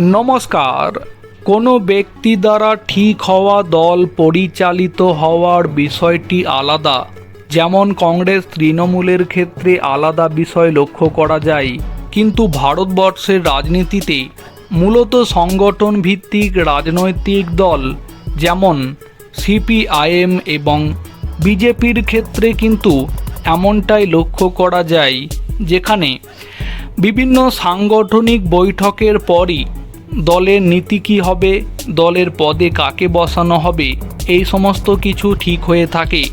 নমস্কার। কোনো ব্যক্তি দ্বারা ঠিক হওয়া দল পরিচালিত হওয়ার বিষয়টি আলাদা। যেমন কংগ্রেস তৃণমূলের ক্ষেত্রে আলাদা বিষয় লক্ষ্য করা যায়। কিন্তু ভারতবর্ষের রাজনীতিতে মূলত সংগঠন ভিত্তিক রাজনৈতিক দল যেমন সিপিআইএম এবং বিজেপির ক্ষেত্রে কিন্তু এমনটাই লক্ষ্য করা যায়। যেখানে বিভিন্ন সাংগঠনিক বৈঠকের পরই দলের নীতি কি হবে? দলের পদে কাকে বসানো হবে? এই সমস্ত কিছু ঠিক হয়ে থাকে।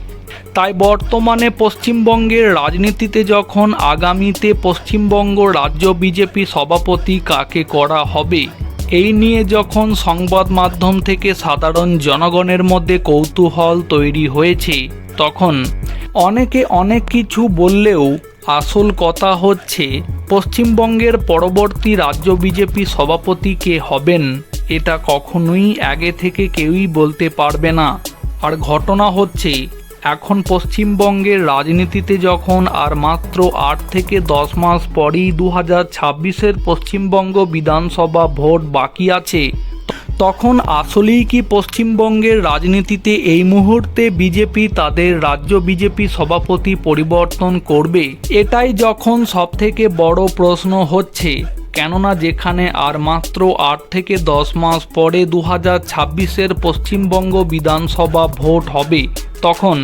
তাই বর্তমানে পশ্চিমবঙ্গের রাজনীতিতে যখন আগামীতে পশ্চিমবঙ্গ রাজ্য বিজেপি সভাপতি কাকে করা হবে? এই নিয়ে যখন সংবাদ মাধ্যম থেকে সাধারণ জনগণের মধ্যে কৌতূহল তৈরি হয়েছে, তখন অনেকে অনেক কিছু বললেও আসল কথা হচ্ছে পশ্চিমবঙ্গের পরবর্তী রাজ্য বিজেপি সভাপতি কে হবেন, এটা কখনোই আগে থেকে কেউই বলতে পারবে না। আর ঘটনা হচ্ছে, এখন পশ্চিমবঙ্গের রাজনীতিতে যখন আর মাত্র আট থেকে দশ মাস পরই দু হাজার ছাব্বিশের পশ্চিমবঙ্গ বিধানসভা ভোট বাকি আছে তখন আসলেই কি পশ্চিমবঙ্গের রাজনীতিতে এই মুহূর্তে বিজেপি তাদের রাজ্য বিজেপি সভাপতি পরিবর্তন করবে? এটাই যখন সবথেকে বড় প্রশ্ন হচ্ছে। কেননা যেখানে আর মাত্র আট থেকে দশ মাস পরে দু হাজার ছাব্বিশের পশ্চিমবঙ্গ বিধানসভা ভোট হবে, তখন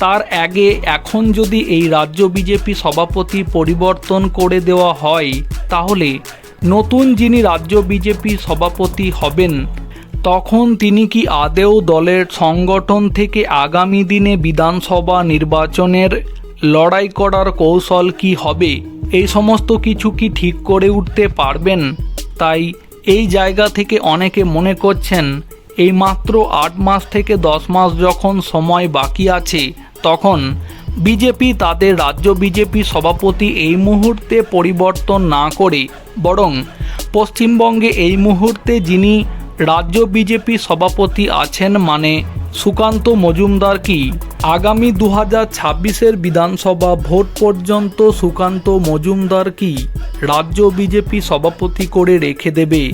তার আগে এখন যদি এই রাজ্য বিজেপি সভাপতি পরিবর্তন করে দেওয়া হয়, তাহলে নতুন যিনি রাজ্য বিজেপি সভাপতি হবেন, তখন তিনি কি আদেও দলের সংগঠন থেকে আগামী দিনে বিধানসভা নির্বাচনের লড়াই করার কৌশল কি হবে? এই সমস্ত কিছু কি ঠিক করে উঠতে পারবেন? তাই এই জায়গা থেকে অনেকে মনে করছেন এই মাত্র আট মাস থেকে দশ মাস যখন সময় বাকি আছে, তখন বিজেপি, তাদের রাজ্য বিজেপি সভাপতি এই মুহূর্তে পরিবর্তন না করে, বরং পশ্চিমবঙ্গে এই মুহূর্তে যিনি রাজ্য বিজেপি সভাপতি আছেন মানে সুকান্ত মজুমদার কি? আগামী দু হাজার ছাব্বিশের বিধানসভা ভোট পর্যন্ত সুকান্ত মজুমদার কি রাজ্য বিজেপি সভাপতি করে রেখে দেবে?